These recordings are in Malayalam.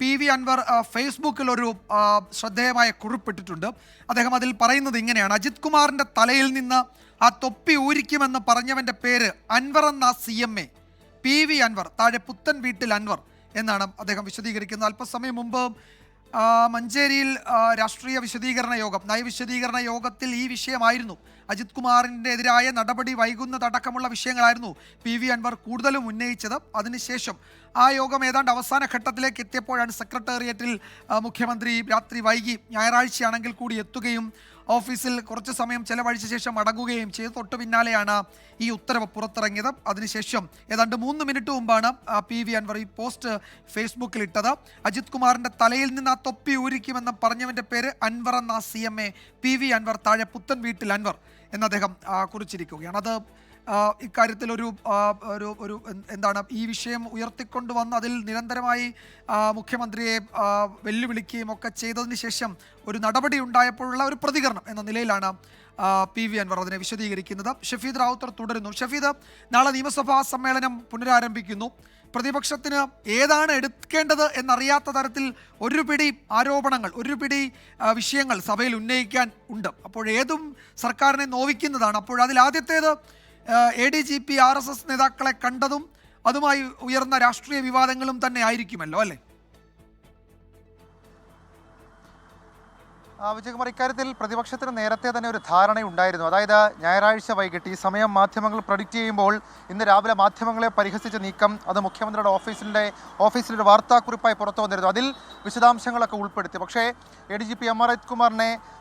പി വി അൻവർ ഫേസ്ബുക്കിൽ ഒരു ശ്രദ്ധേയമായ കുറിപ്പിട്ടിട്ടുണ്ട്. അദ്ദേഹം അതിൽ പറയുന്നത് ഇങ്ങനെയാണ്. അജിത് കുമാറിന്റെ തലയിൽ നിന്ന് ആ തൊപ്പി ഊരിക്കുമെന്ന് പറഞ്ഞവന്റെ പേര് അൻവർ എന്ന C M A P V Anvar താഴെ പുത്തൻ വീട്ടിൽ അൻവർ എന്നാണ് അദ്ദേഹം വിശദീകരിക്കുന്നത്. അല്പസമയം മുമ്പ് മഞ്ചേരിയിൽ രാഷ്ട്രീയ വിശദീകരണ യോഗം നയവിശദീകരണ യോഗത്തിൽ ഈ വിഷയമായിരുന്നു. അജിത് കുമാറിന്റെ എതിരായ നടപടി വൈകുന്നതടക്കമുള്ള വിഷയങ്ങളായിരുന്നു പി വി അൻവർ കൂടുതലും ഉന്നയിച്ചത്. അതിനുശേഷം ആ യോഗം ഏതാണ്ട് അവസാന ഘട്ടത്തിലേക്ക് എത്തിയപ്പോഴാണ് സെക്രട്ടേറിയറ്റിൽ മുഖ്യമന്ത്രി രാത്രി വൈകി ഞായറാഴ്ചയാണെങ്കിൽ കൂടി എത്തുകയും ഓഫീസിൽ കുറച്ച് സമയം ചെലവഴിച്ച ശേഷം മടങ്ങുകയും ചെയ്തു. തൊട്ട് പിന്നാലെയാണ് ഈ ഉത്തരവ് പുറത്തിറങ്ങിയത്. അതിനുശേഷം ഏതാണ്ട് മൂന്ന് മിനിറ്റ് മുമ്പാണ് പി വി അൻവർ ഈ പോസ്റ്റ് ഫേസ്ബുക്കിൽ ഇട്ടത് അജിത് കുമാറിന്റെ തലയിൽ നിന്ന് ആ തൊപ്പി ഊരിക്കുമെന്ന് പറഞ്ഞവന്റെ പേര് അൻവർ എന്ന C M A P V Anvar താഴെ പുത്തൻ വീട്ടിൽ അൻവർ. എന്ന് അദ്ദേഹം കുറിച്ചിരിക്കുകയാണ്. അത് ഇക്കാര്യത്തിൽ ഒരു ഒരു ഒരു എന്താണ് ഈ വിഷയം ഉയർത്തിക്കൊണ്ടുവന്ന് അതിൽ നിരന്തരമായി മുഖ്യമന്ത്രിയെ വെല്ലുവിളിക്കുകയും ഒക്കെ ചെയ്തതിന് ശേഷം ഒരു നടപടി ഉണ്ടായപ്പോഴുള്ള ഒരു പ്രതികരണം എന്ന നിലയിലാണ് പി വി അൻവർ അതിനെ വിശദീകരിക്കുന്നത്. ഷഫീദ് റാവുത്തർ തുടരുന്നു. ഷഫീദ് നാളെ നിയമസഭാ സമ്മേളനം പുനരാരംഭിക്കുന്നു. പ്രതിപക്ഷത്തിന് ഏതാണ് എടുക്കേണ്ടത് എന്നറിയാത്ത തരത്തിൽ ഒരു പിടി ആരോപണങ്ങൾ ഒരു പിടി വിഷയങ്ങൾ സഭയിൽ ഉന്നയിക്കാൻ ഉണ്ട്. അപ്പോൾ ഏതും സർക്കാരിനെ നോവിക്കുന്നതാണ്. അപ്പോൾ അതിൽ ആദ്യത്തേത് A D G P R S S നേതാക്കളെ കണ്ടതും അതുമായി ഉയർന്ന രാഷ്ട്രീയ വിവാദങ്ങളും തന്നെ ആയിരിക്കുമല്ലോ അല്ലേ? വിജയകുമാർ ഇക്കാര്യത്തിൽ പ്രതിപക്ഷത്തിന് നേരത്തെ തന്നെ ഒരു ധാരണയുണ്ടായിരുന്നു. അതായത് ഞായറാഴ്ച വൈകിട്ട് ഈ സമയം മാധ്യമങ്ങൾ പ്രൊഡിക്റ്റ് ചെയ്യുമ്പോൾ ഇന്ന് രാവിലെ മാധ്യമങ്ങളെ പരിഹസിച്ച നീക്കം അത് മുഖ്യമന്ത്രിയുടെ ഓഫീസിന്റെ ഓഫീസിലൊരു വാർത്താക്കുറിപ്പായി പുറത്തു വന്നിരുന്നു. അതിൽ വിശദാംശങ്ങളൊക്കെ ഉൾപ്പെടുത്തി. പക്ഷേ A D G P M R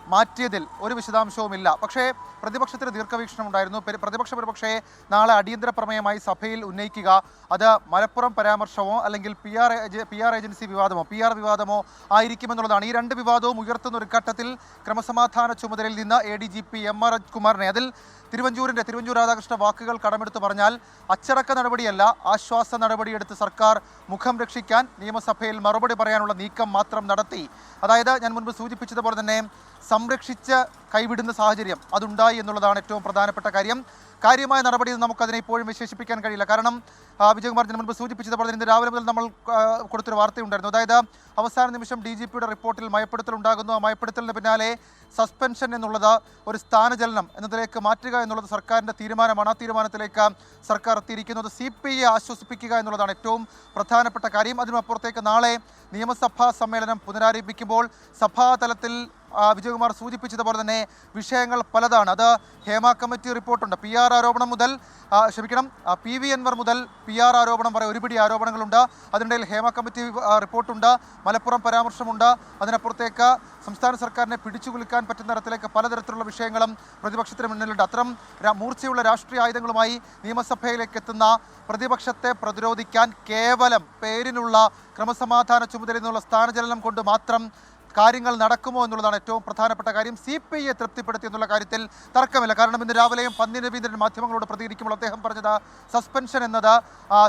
മാറ്റിയതിൽ ഒരു വിശദാംശവുമില്ല. പക്ഷേ പ്രതിപക്ഷത്തിന് ദീർഘവീക്ഷണം ഉണ്ടായിരുന്നു പെരു- പ്രതിപക്ഷം ഒരുപക്ഷേ നാളെ അടിയന്തര പ്രമേയമായി സഭയിൽ ഉന്നയിക്കുക. അത് മലപ്പുറം പരാമർശമോ അല്ലെങ്കിൽ P R P R agency വിവാദമോ P R വിവാദമോ ആയിരിക്കുമെന്നുള്ളതാണ്. ഈ രണ്ട് വിവാദവും ഉയർത്തുന്ന ഒരു ഘട്ടത്തിൽ ക്രമസമാധാന ചുമതലയിൽ നിന്ന് A D G P M R കുമാറിനെ അതിൽ തിരുവഞ്ചൂരിന്റെ തിരുവഞ്ചൂർ രാധാകൃഷ്ണ വാക്കുകൾ കടമെടുത്ത് പറഞ്ഞാൽ അച്ചടക്ക നടപടിയല്ല ആശ്വാസ നടപടിയെടുത്ത് സർക്കാർ മുഖം രക്ഷിക്കാൻ നിയമസഭയിൽ മറുപടി പറയാനുള്ള നീക്കം മാത്രം നടത്തി. അതായത് ഞാൻ മുൻപ് സൂചിപ്പിച്ചതുപോലെ തന്നെ സംരക്ഷിച്ച് കൈവിടുന്ന സാഹചര്യം അതുണ്ടായി എന്നുള്ളതാണ് ഏറ്റവും പ്രധാനപ്പെട്ട കാര്യം. കാര്യമായ നടപടി നമുക്കതിനെ ഇപ്പോഴും വിശേഷിപ്പിക്കാൻ കഴിയില്ല. കാരണം വിജയകുമാർ ഞാൻ മുൻപ് സൂചിപ്പിച്ചതുപോലെ ഇന്ന് രാവിലെ മുതൽ നമ്മൾ കൊടുത്തൊരു വാർത്തയുണ്ടായിരുന്നു. അതായത് അവസാന നിമിഷം ഡി ജി പിയുടെ റിപ്പോർട്ടിൽ മയപ്പെടുത്തൽ ഉണ്ടാകുന്നു. ആ മയപ്പെടുത്തലിന് പിന്നാലെ സസ്പെൻഷൻ എന്നുള്ളത് ഒരു സ്ഥാനചലനം എന്നതിലേക്ക് മാറ്റുക എന്നുള്ളത് സർക്കാരിന്റെ തീരുമാനമാണ്. ആ തീരുമാനത്തിലേക്ക് സർക്കാർ എത്തിയിരിക്കുന്നത് സി പി ഐയെ ആശ്വസിപ്പിക്കുക എന്നുള്ളതാണ് ഏറ്റവും പ്രധാനപ്പെട്ട കാര്യം. അതിനുമപ്പുറത്തേക്ക് നാളെ നിയമസഭാ സമ്മേളനം പുനരാരംഭിക്കുമ്പോൾ സഭാതലത്തിൽ വിജയകുമാർ സൂചിപ്പിച്ചതുപോലെ തന്നെ വിഷയങ്ങൾ പലതാണ്. അത് ഹേമ കമ്മിറ്റി റിപ്പോർട്ടുണ്ട്. പി ആർ ആരോപണം മുതൽ ക്ഷമിക്കണം പി വി അൻവർ മുതൽ പി ആർ ആരോപണം വരെ ഒരുപിടി ആരോപണങ്ങളുണ്ട്. അതിനിടയിൽ ഹേമ കമ്മിറ്റി റിപ്പോർട്ടുണ്ട്. മലപ്പുറം പരാമർശമുണ്ട്. അതിനപ്പുറത്തേക്ക് സംസ്ഥാന സർക്കാരിനെ പിടിച്ചു കുലുക്കാൻ പറ്റുന്ന തരത്തിലേക്ക് പലതരത്തിലുള്ള വിഷയങ്ങളും പ്രതിപക്ഷത്തിന് മുന്നിലുണ്ട്. അത്തരം മൂർച്ചയുള്ള രാഷ്ട്രീയ ആയുധങ്ങളുമായി നിയമസഭയിലേക്ക് എത്തുന്ന പ്രതിപക്ഷത്തെ പ്രതിരോധിക്കാൻ കേവലം പേരിനുള്ള ക്രമസമാധാന ചുമതല എന്നുള്ള സ്ഥാനചലനം കൊണ്ട് മാത്രം കാര്യങ്ങൾ നടക്കുമോ എന്നുള്ളതാണ് ഏറ്റവും പ്രധാനപ്പെട്ട കാര്യം. സി പി ഐയെ തൃപ്തിപ്പെടുത്തി എന്നുള്ള കാര്യത്തിൽ തർക്കമില്ല. കാരണം ഇന്ന് രാവിലെയും പന്നി രവീന്ദ്രൻ മാധ്യമങ്ങളോട് പ്രതികരിക്കുമ്പോൾ അദ്ദേഹം പറഞ്ഞത് സസ്പെൻഷൻ എന്നത്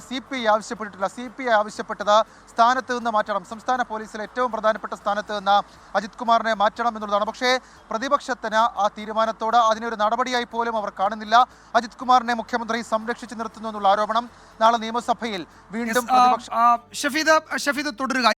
സി പി ഐ ആവശ്യപ്പെട്ടിട്ടില്ല. സി പി ഐ ആവശ്യപ്പെട്ടത് സ്ഥാനത്ത് നിന്ന് മാറ്റണം. സംസ്ഥാന പോലീസിലെ ഏറ്റവും പ്രധാനപ്പെട്ട സ്ഥാനത്ത് നിന്ന് അജിത് കുമാറിനെ മാറ്റണം എന്നുള്ളതാണ്. പക്ഷേ പ്രതിപക്ഷത്തിന് ആ തീരുമാനത്തോട് അതിനൊരു നടപടിയായി പോലും അവർ കാണുന്നില്ല. അജിത് കുമാറിനെ മുഖ്യമന്ത്രി സംരക്ഷിച്ചു നിർത്തുന്നു എന്നുള്ള ആരോപണം നാളെ നിയമസഭയിൽ വീണ്ടും ഷഫീദ് ഷഫീദ് തുടരുക.